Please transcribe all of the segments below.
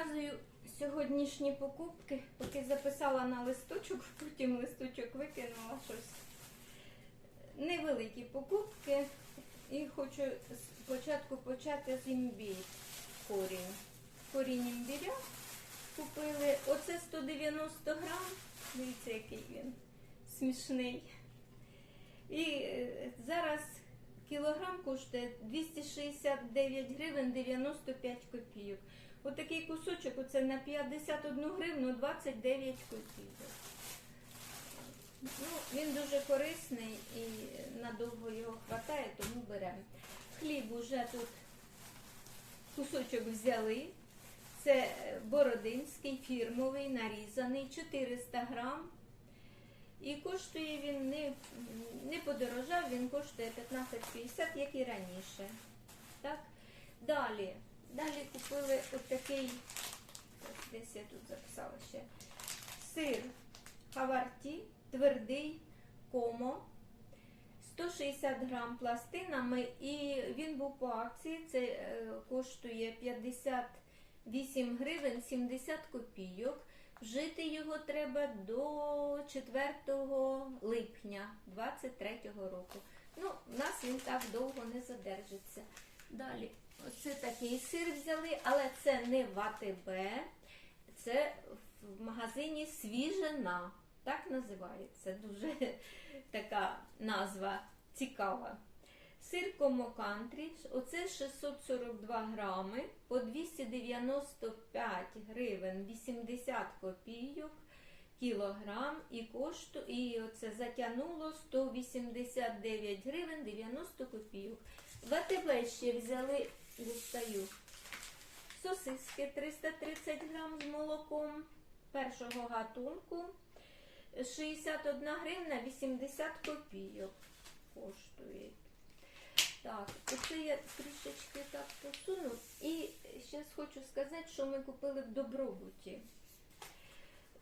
Показую сьогоднішні покупки, поки записала на листочок, потім листочок викинула щось. Невеликі покупки. І хочу спочатку почати з імбір корінь. Корінь імбіря купили. Оце 190 грам. Дивіться, який він смішний. І е, зараз кілограм коштує 269 гривень 95 копійок. Отакий кусочок, оце на 51 гривну 29 копійок. Ну, він дуже корисний і надовго його хватає, тому беремо. Хліб уже тут кусочок взяли. Це е, бородинський фірмовий, нарізаний 400 грам. І коштує він не, не подорожав, він коштує 15,50, як і раніше. Так? Далі. Далі купили отакий, десь я тут записала ще, сир хаварті, твердий комо. 160 грам пластинами, і він був по акції. Це е, коштує 58 гривень 70 копійок. Вжити його треба до 4 липня 23 року. Ну, в нас він так довго не задержиться. Далі, ось такий сир взяли, але це не в АТБ, це в магазині Свіжина. Так називається. Дуже така назва цікава. Сир Комо Кантрі, оце 642 грами по 295 гривень 80 копійок кілограм і кошту, і оце затягнуло 189 гривень 90 копійок. В АТБ ще взяли, дістаю, сосиски 330 грам з молоком першого гатунку. 61 гривна 80 копійок коштує. Так, оце я трішечки так посуну. І зараз хочу сказати, що ми купили в Добробуті.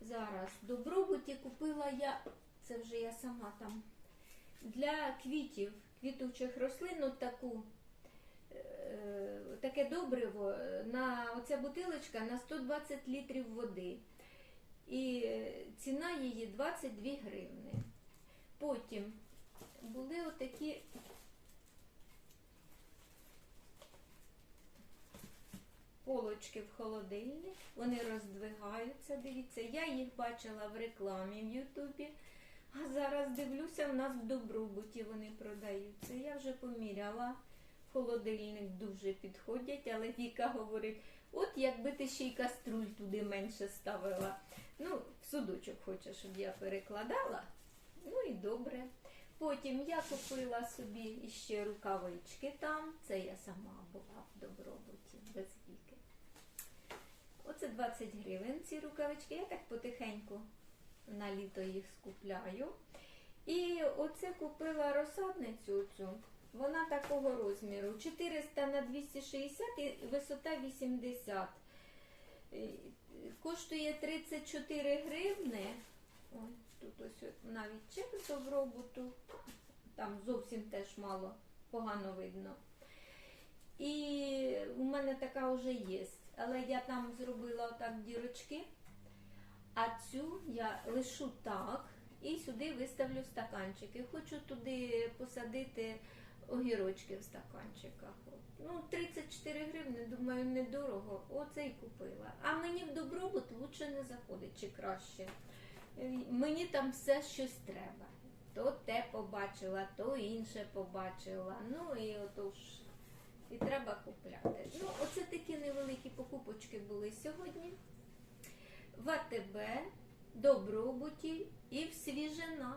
Зараз Добробуті купила я, це вже я сама там, для квітів, квітучих рослин, от таку, е, таке добриво, на оця бутилочка на 120 літрів води. І ціна її 22 гривни. Потім були отакі полочки в холодильник, вони роздвигаються. Дивіться, я їх бачила в рекламі в Ютубі, а зараз дивлюся, в нас в добробуті вони продаються. Я вже поміряла. Холодильник дуже підходять, але Віка говорить, от якби ти ще й каструль туди менше ставила. Ну, в судочок хоче, щоб я перекладала. Ну і добре. Потім я купила собі іще рукавички там. Це я сама була в добробуті без віки. Оце 20 гривень ці рукавички. Я так потихеньку на літо їх скупляю. І оце купила розсадницю цю. Вона такого розміру. 400 на 260 і висота 80. Е, Коштує 34 гривни. Ой, тут ось навіть чек з добробуту. Там зовсім теж мало, погано видно. І у мене така вже є. Але я там зробила отак дірочки. А цю я лишу так і сюди виставлю стаканчики. Хочу туди посадити огірочки в стаканчиках. Ну, 34 гривні, думаю, недорого. Оце і купила. А мені в добробут лучше не заходить, чи краще. Е, Мені там все щось треба. То те побачила, то інше побачила. Ну і отож. І треба купляти. Ну, оце такі невеликі покупочки були сьогодні. В АТБ, Добробуті і в Свіжина.